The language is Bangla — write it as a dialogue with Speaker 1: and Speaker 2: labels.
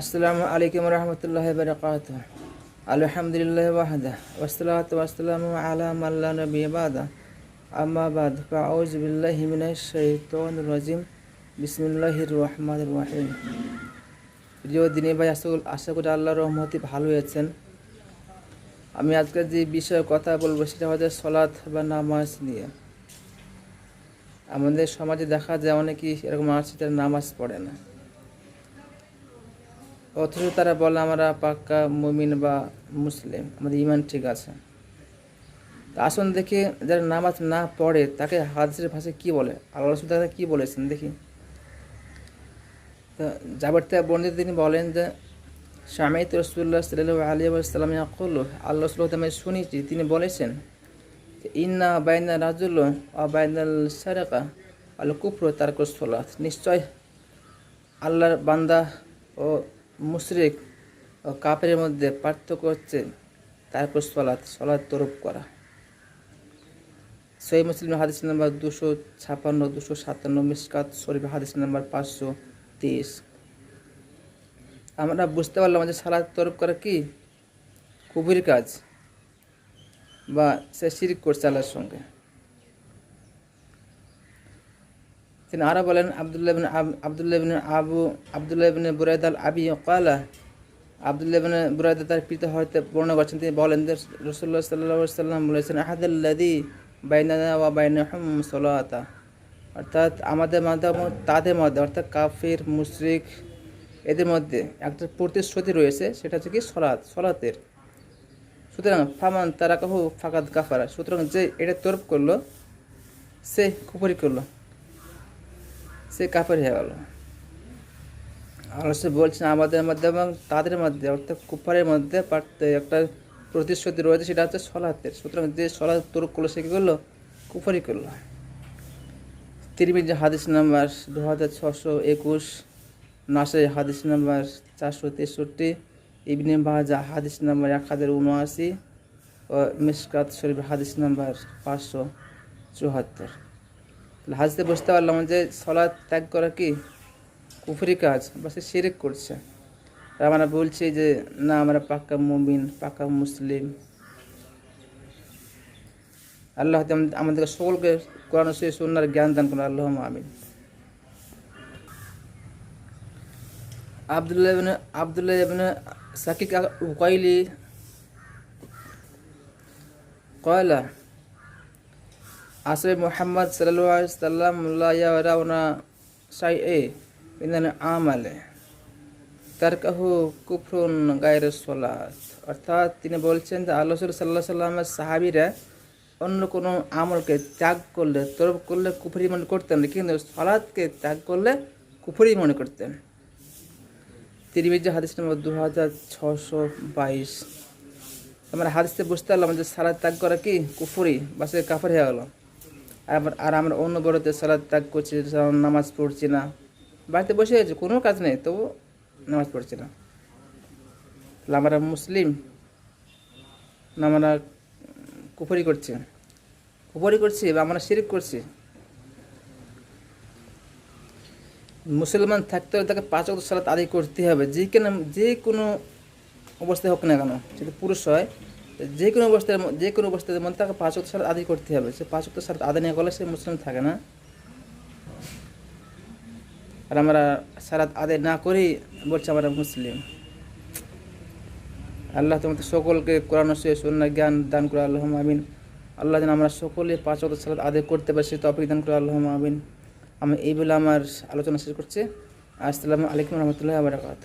Speaker 1: আসসালামু আলাইকুম রহমতুল্লাহ বরকাত আলহামদুলিল্লাহ ওয়াহদা ওয়াসসালাতু ওয়াসসালামু আলা মাল্লা নবী বাদা। আম্মা বাদ ফাউজ বিল্লাহি মিনাশ শাইতানির রাজিম। বিসমিল্লাহির রহমানির রহিম। প্রিয় দিনী ভাই, আশা করি আল্লাহর রহমতে ভালো আছেন। আমি আজকে যে বিষয়ে কথা বলব, সেটা হচ্ছে সলাৎ বা নামাজ নিয়ে। আমাদের সমাজে দেখা যায় অনেকেই এরকম আছে যারা নামাজ পড়ে না। অথচ তারা বলে আমরা পাক্কা মুমিন বা মুসলিম, আমাদের ইমান ঠিক আছে। তা আসুন দেখি যারা নামাজ না পড়ে, তাকে হাদিসের ভাষায় কি বলে? আল্লাহ রসুল তাকে কী বলেছেন দেখি। তো যাবার থেকে বর্ণিত তিনি বলেন যে স্বামী রসুল্লাহ সাল্লাহ আলী আসসালাম ইয়াকুল আল্লাহ রসুল আমি শুনেছি, তিনি বলেছেন ইন্না বাইনা রাজুল ও বাইনাল সারেকা, আল কুফর তার সলাত নিশ্চয় আল্লাহর বান্দা ও মুশরিক ও কাপের মধ্যে পার্থক্য হচ্ছে তারপর সলাৎ সলাৎ তরফ করা। সই মুসলিম হাদিস নাম্বার দুশো ছাপান্ন, দুশো সাতান্ন, মিসকাত শরীফ হাদিস নাম্বার পাঁচশো তেইশ আমরা বুঝতে পারলাম যে সালাদ তরফ করা কি? কুবুরি কাজ বা সে শিরিক করছে আল্লাহর সঙ্গে। তিনি আরও বলেন, আবদুল্লাহ আবদুল্লাহ আবু, আবদুল্লাহ বিন বুরাইদ আল আবি কালা আবদুল্লাহ বুরাইদ তার পিতা হয়তো বর্ণনা করছেন। তিনি বলেন রসুল্লাহ সাল্লাহ সাল্লাম বলেছেন আহাদুল্লাদি বাইনানা ওয়া বাইনাহুম সলাতা। অর্থাৎ আমাদের মধ্যে এবং তাদের মধ্যে, অর্থাৎ কাফির, মুশরিক, এদের মধ্যে একটা প্রতিশ্রুতি রয়েছে, সেটা হচ্ছে কি সলাৎ সলাতের। সুতরাং ফামান তারা কাহু ফাকাত কাফারা। সুতরাং যে এটা তরফ করল, সে কুপুরি করল। সে কাপড় হয়ে গেল। আল্লাহ সে বলছেন, আমাদের মধ্যে এবং তাদের মধ্যে, অর্থাৎ কুফারের মধ্যে একটা প্রতিশ্রুতি রয়েছে, সেটা হচ্ছে সলাতের। সুতরাং যে সলাৎ তরুক করল, সে কী করল? কুফারি করল। তিরমিজ হাদিস নাম্বার দু হাজার ছশো একুশ, নাসে হাদিস নাম্বার চারশো তেষট্টি, ইবনে বাজা হাদিস নাম্বার এক হাজার উনআশি ও মিসকাত শরীফ হাদিস নাম্বার পাঁচশো চুয়াত্তর। তাহলে হাজতে বুঝতে পারলাম যে সলাদ ত্যাগ করা কি কুফরি কাজ বা সে শিরিক করছে। আমরা বলছি যে, না, আমরা পাক্কা মুমিন পাক্কা মুসলিম। আল্লাহ আমাদেরকে সকলকে কোরআন সে সন্ন্যার জ্ঞান দান করুন। আল্লাহ আমিন। আবদুল্লাহ আবদুল্লাহ ইবনে সাকিক উকাইলি কয়লা আসলে মোহাম্মদ সাল্লাম রাওনা সাই এ কাহু কুফরুন গায়ের সোলাত। অর্থাৎ তিনি বলছেন যে আল্লাহ সাল্লাহ সাল্লামের সাহাবিরা অন্য কোনো আমলকে ত্যাগ করলে তরফ করলে কুফরি মনে করতেন, কিন্তু সলাদকে ত্যাগ করলে কুফরি মনে করতেন। তিরিমিজি হাদিস নম্বর দু হাজার ছশো বাইশ। আমরা হাদিসে বুঝতে পারলাম যে সালাদ ত্যাগ করা কি? কুফুরি বা সে কাফর হয়ে গেলো। আর আমরা অন্য বড়তে সালাদ ত্যাগ করছি নামাজ পড়ছি না। বাড়িতে বসে আছি, কোনো কাজ নেই, তবু নামাজ পড়ছি না। তাহলে আমরা মুসলিম না আমরা কুফরি করছি? কুফরি করছি বা আমরা শিরিক করছি? মুসলমান থাকতে হলে তাকে পাঁচ অক্ট সালাত আদায় করতে হবে। যে কেন যে কোনো অবস্থায় হোক না কেন, যদি পুরুষ হয় যে কোনো অবস্থায় যে কোনো অবস্থার মধ্যে তাকে পাঁচ অক্ট সালাত আদায় করতে হবে। সে পাঁচ অক্ট সালাত আদায় না করলে সে মুসলিম থাকে না। আর আমরা সালাত আদায় না করেই বলছি আমরা মুসলিম। আল্লাহ তোমাদের সকলকে কোরআন শূন্য জ্ঞান দান করে আল্লাহ আমিন। আল্লাহ যেন আমরা সকলে পাঁচ অক্ট সালাত আদায় করতে পারি, সে তফিক দান করে আল্লাহ আমিন। আমি এই বলে আমার আলোচনা শেষ করছি। আসসালামু আলাইকুম রহমতুল্লাহ বারকাত